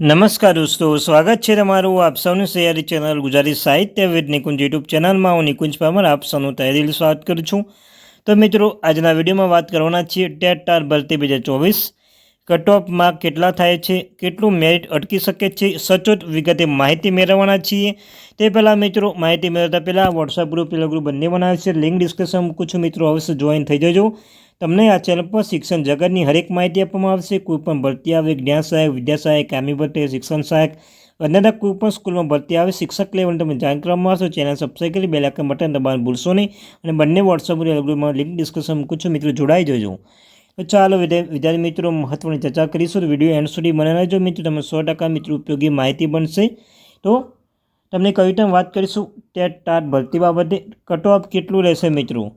નમસ્કાર દોસ્તો, સ્વાગત છે તમારું આપ સૌની સહયારી ચેનલ ગુજરાતી સાહિત્ય વેદ નિકુંજ યુટ્યુબ ચેનલમાં. હું નિકુંજ પામર આપ સૌનું તહેરીલ સ્વાગત કરું છું. તો મિત્રો, આજના વિડીયોમાં વાત કરવાના છીએ ટેટ ટાર ભરતી બે હજાર ચોવીસ કટ ઓફમાં કેટલા થાય છે, કેટલું મેરિટ અટકી શકે છે, સચોટ વિગતે માહિતી મેળવવાના છીએ. તે પહેલાં મિત્રો, માહિતી મેળવતા પહેલાં વોટ્સઅપ ગ્રુપ પેલા ગ્રુપ બંને બનાવે છે. લિંક ડિસ્કશન મૂકું છું મિત્રો, અવશ્ય જોઈન થઈ જજો. તમને આ ચેનલ પર શિક્ષણ જગતની હરેક માહિતી આપવામાં આવશે. કોઈપણ ભરતી આવે, જ્ઞાન સહાયક, વિદ્યા સહાયક કામી ભરતી શિક્ષણ સહાયક અન્યના કોઈ પણ સ્કૂલમાં ભરતી આવે, શિક્ષક લેવલ તમે જાણ કરવામાં આવશો ચેનલ સબસ્ક્રાઈબ કરી બેલાકન બટન દબાણ ભૂલશો નહીં. અને બંને વોટ્સઅપ ગ્રુપમાં લિંક ડિસ્કશન મૂકું છું મિત્રો, જોડાઈ જજો. ચાલો વિદ્યાર્થી મિત્રો, મહત્વની ચર્ચા કરીશું. વીડિયો એન્ડ સુધી મને રહેજો. મિત્રો તમે સો ટકા મિત્રો ઉપયોગી માહિતી બનશે. તો તમને કઈ રીતે વાત કરીશું? ટેટ ટાટ ભરતી બાબતે કટ કેટલું રહેશે મિત્રો?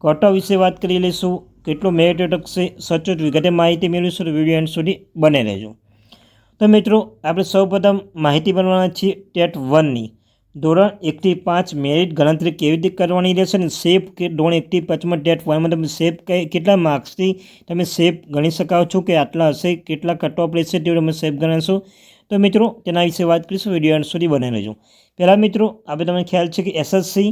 કટ વિશે વાત કરી લઈશું. કેટલું મેરિટ અટકશે? સચોટ વિગતે માહિતી મેળવીશું. વીડિયો એન્ડ સુધી બને રહેજો. તો મિત્રો, આપણે સૌપ્રથમ માહિતી બનવાના છીએ ટેટ વનની. ધોરણ એકથી પાંચ મેરિટ ગણતરી કેવી રીતે કરવાની રહેશે અને સેફ કે ધોરણ એકથી પાંચમાં ટેટ વનમાં તમે સેફ કેટલા માર્ક્સથી તમે સેફ ગણી શકાવ છો કે આટલા હશે, કેટલા કટ ઓફ રહેશે તે તમે સેફ ગણાશો. તો મિત્રો, તેના વિશે વાત કરીશું વીડિયો એન્ડ સુધી બનાવી લેજો પહેલાં મિત્રો આપણે તમને ખ્યાલ છે કે એસએસસી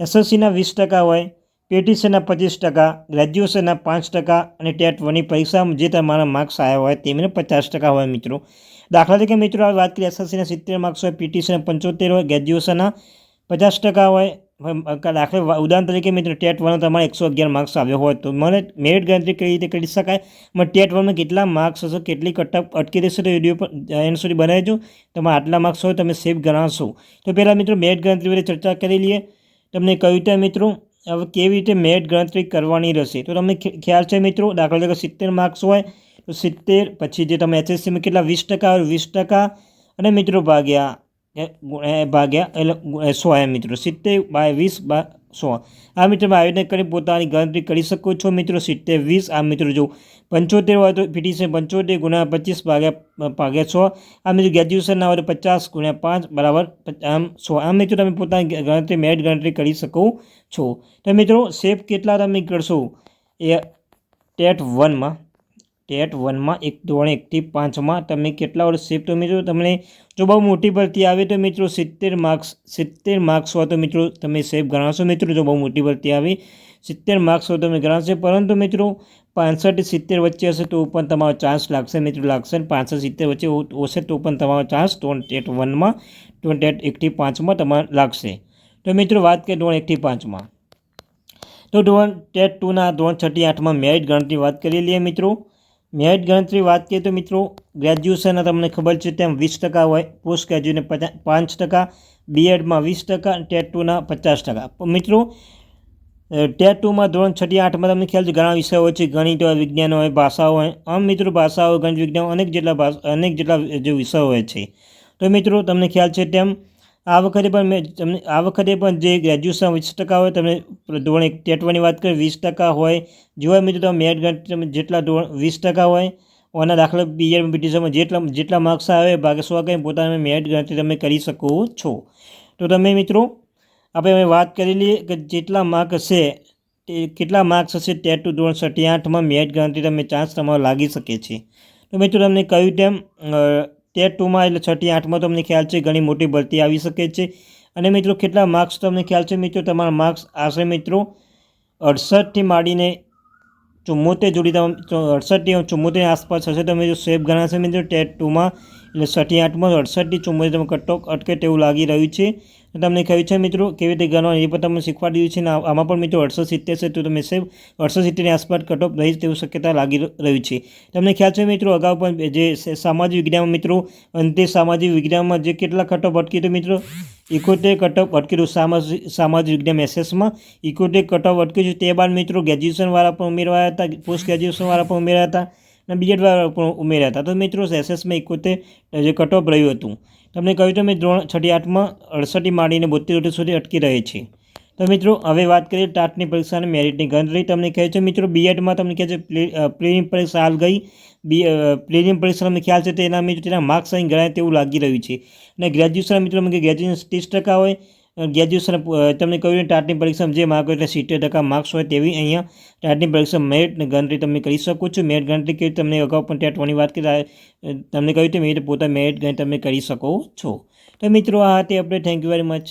એસએસસીના વીસ ટકા હોય પીટીસીના પચીસ ટકા ગ્રેજ્યુએશનના પાંચ ટકા અને ટેટ વનની પરીક્ષામાં જે તમારા માર્ક્સ આવ્યા હોય તેમને પચાસ ટકા હોય મિત્રો. દાખલા તરીકે મિત્રો આ વાત કરીએ એસએસસીના સિત્તેર માર્ક્સ હોય પીટીસીના પંચોતેર હોય ગ્રેજ્યુએશનના પચાસ ટકા હોય દાખલે ઉદાહરણ તરીકે મિત્રો ટેટ વન તમારે એકસો અગિયાર માર્ક્સ આવ્યો હોય તો મને મેરિટ ગણતરી કઈ રીતે કરી શકાય? મને ટેટ વનમાં કેટલા માર્ક્સ હશે, કેટલી કટઅપ, અટકી દેશે તો વીડિયો પર એન સુધી બનાવજો. તમારે આટલા માર્ક્સ હોય તમે સેફ ગણાશો. તો પહેલાં મિત્રો મેરિટ ગણતરી વિશે ચર્ચા કરી લઈએ. તમને કહ્યું ત્યાં મિત્રો હવે કેવી રીતે મેરિટ ગણતરી કરવાની રહેશે? તો તમને ખ્યાલ છે મિત્રો, દાખલા તરીકે સિત્તેર માર્ક્સ હોય, તો સિત્તેર, પછી જે તમે એચએસસીમાં કેટલા, વીસ ટકા વીસ ટકા, અને મિત્રો ભાગ્યા ભાગ્યા, એટલે સો એમ મિત્રો. સિત્તેર બાય વીસ, બા સો આ મિત્રમાં આયોજન કરી, પોતાની ગણતરી કરી શકો છો. મિત્રો, સિત્તેર વીસ, આ મિત્રો જો પંચોતેર હોય તો પીટીસી પંચોતેર ગુણ્યા પચીસ ભાગ્યા ભાગ્યા સો. આ મિત્રો ગ્રેજ્યુએશનના હોય તો પચાસ ગુણ્યા પાંચ, બરાબર આમ સો. આ મિત્રો તમે પોતાની ગણતરી, મેરિટ ગણતરી કરી શકો છો. તો મિત્રો સેફ કેટલા તમે કરશો? એ ટેટ વનમાં. ટેટ વનમાં એક ધોરણ એકથી પાંચમાં તમે કેટલા વર્ષ શિફ્ટ મિત્રો? તમને જો બહુ મોટી ભરતી આવે તો મિત્રો સિત્તેર માર્ક્સ સિત્તેર માર્ક્સ હોય તો મિત્રો તમે સેફ ગણાશો મિત્રો, જો બહુ મોટી ભરતી આવે. સિત્તેર માર્ક્સ હોય તમે ગણાશે પરંતુ મિત્રો પાંસઠ સિત્તેર વચ્ચે હશે તો પણ તમારો ચાન્સ લાગશે મિત્રો, લાગશે પાંસઠ સિત્તેર વચ્ચે હશે તો પણ તમારો ચાન્સ ધોરણ ટેટ વનમાં ધોરણ ટેટ એકથી પાંચમાં તમારે લાગશે. તો મિત્રો વાત કરીએ ધોરણ એકથી પાંચમાં તો ધોરણ ટેટ ટુના ધોરણ છઠ્ઠી આઠમાં મેરિટ ગણતરી વાત કરી લઈએ મિત્રો. મેરિટ ગણતરી વાત કરીએ તો મિત્રો ગ્રેજ્યુએશનના તમને ખબર છે તેમ વીસ ટકા હોય પોસ્ટ ગ્રેજ્યુએટને પચાસ પાંચ ટકા બીએડમાં વીસ ટકા ટેટ ટુના પચાસ ટકા. મિત્રો ટેટ ટુમાં ધોરણ છઠ્ઠી આઠમાં તમને ખ્યાલ છે ઘણા વિષયો હોય છે, ગણિત હોય, વિજ્ઞાન હોય, ભાષાઓ હોય. આમ મિત્રો, ભાષાઓ, ગણિત, વિજ્ઞાન અનેક જેટલા ભાષા અનેક જેટલા જે વિષયો હોય છે. તો મિત્રો, તમને ખ્યાલ છે તેમ, આ વખતે પણ મેં તમને, આ વખતે પણ જે ગ્રેજ્યુએશન વીસ ટકા હોય તમે ધોરણ એક ટેટવાની વાત કરીએ, વીસ ટકા હોય. જોવા મિત્રો, તમે મેટ ગણતરી જેટલા ધોરણ વીસ ટકા હોય, ઓના દાખલા બીજા પીટીસીમાં જેટલા જેટલા માર્ક્સ આવે ભાગે સો કંઈ પોતાને મેટ ગણતરી તમે કરી શકો છો. તો તમે મિત્રો, આપણે વાત કરી લઈએ કે જેટલા માર્ક તે કેટલા માર્ક્સ હશે ટેટ ટુ ધોરણ છઠ્ઠી આઠમાં મેટ ગણતરી તમે ચાન્સ તમારો લાગી શકે છે. તો મિત્રો, તમને કહ્યું તેમ ટેટ ટુમાં એટલે છઠ્ઠી આઠમાં તમને ખ્યાલ છે, ઘણી મોટી ભરતી આવી શકે છે. અને મિત્રો, કેટલા માર્ક્સ તમને ખ્યાલ છે? મિત્રો, તમારા માર્ક્સ આશરે મિત્રો અડસઠથી માંડીને ચુમ્મોતેર જોડી તમે અડસઠથી ચુમ્મોતેર આસપાસ હશે. તમે જો સેફ ગણાશે મિત્રો. ટેટ ટુમાં એટલે સઠી આઠમાં અડસઠથી ચુમ્મોતેર તમે કટોક અટકે તેવું લાગી રહ્યું છે. તમને કહ્યું છે મિત્રો, કેવી રીતે ગણવાનું એ પણ તમને શીખવાડી દીધું છે ને આમાં પણ મિત્રો અડસો સિત્તેર છે, તો તમે સેવ અડસો સિત્તેરની આસપાસ કટઓફ રહી તેવું શક્યતા લાગી રહ્યું છે. તમને ખ્યાલ છે મિત્રો, અગાઉ પણ જે સામાજિક વિજ્ઞાનમાં મિત્રો, અંતે સામાજિક વિજ્ઞાનમાં જે કેટલા કટઓફ અટકી તો મિત્રો? ઇકોતેર કટઓફ અટકેલું સામાજિક સામાજિક વિજ્ઞાન એસએસમાં ઇકોતેર કટઓફ અટક્યું છે તે બાદ મિત્રો ગ્રેજ્યુએશનવાળા પણ ઉમેરવાયા હતા પોસ્ટ ગ્રેજ્યુએશનવાળા પણ ઉમેર્યા હતા. અને બીએડવાળા પણ ઉમેર્યા હતા. તો મિત્રો એસએસમાં ઇકોતેર જે કટઓફ રહ્યું હતું, તમને કહ્યું તો મેં ધોરણ છઠ્ઠી આઠમાં અડસઠથી માંડીને બોતેર સુધી અટકી રહે છે. તો મિત્રો, હવે વાત કરીએ ટાટની પરીક્ષા અને મેરિટની. ગણતરી તમને કહે છે મિત્રો બીએડમાં તમને કહે છે પ્રિલિમ પરીક્ષા હાલ ગઈ. બી પ્રિલિમ પરીક્ષા તમને ખ્યાલ છે, તેના મિત્રો, તેના માર્ક્સ અહીં ગણાય તેવું લાગી રહ્યું છે. અને ગ્રેજ્યુએશન મિત્રો કે ગ્રેજ્યુએશન ત્રીસ ટકા હોય ગ્રેજ્યુએશન તમને કહ્યું ટાટની પરીક્ષામાં જે માર્ક એટલે સિત્તેર ટકા માર્ક્સ હોય તેવી અહીંયા ટાટની પરીક્ષા મેરિટ ગણતરી તમે કરી શકો છો. મેરિટ ગણતરી કે તમને અગાઉ પણ વનની વાત કરી તમને કહ્યું તે મેરિટ પોતા મેરિટ ગણતરી તમે કરી શકો છો. તો મિત્રો, આ હતી આપણે થેન્ક યુ વેરી મચ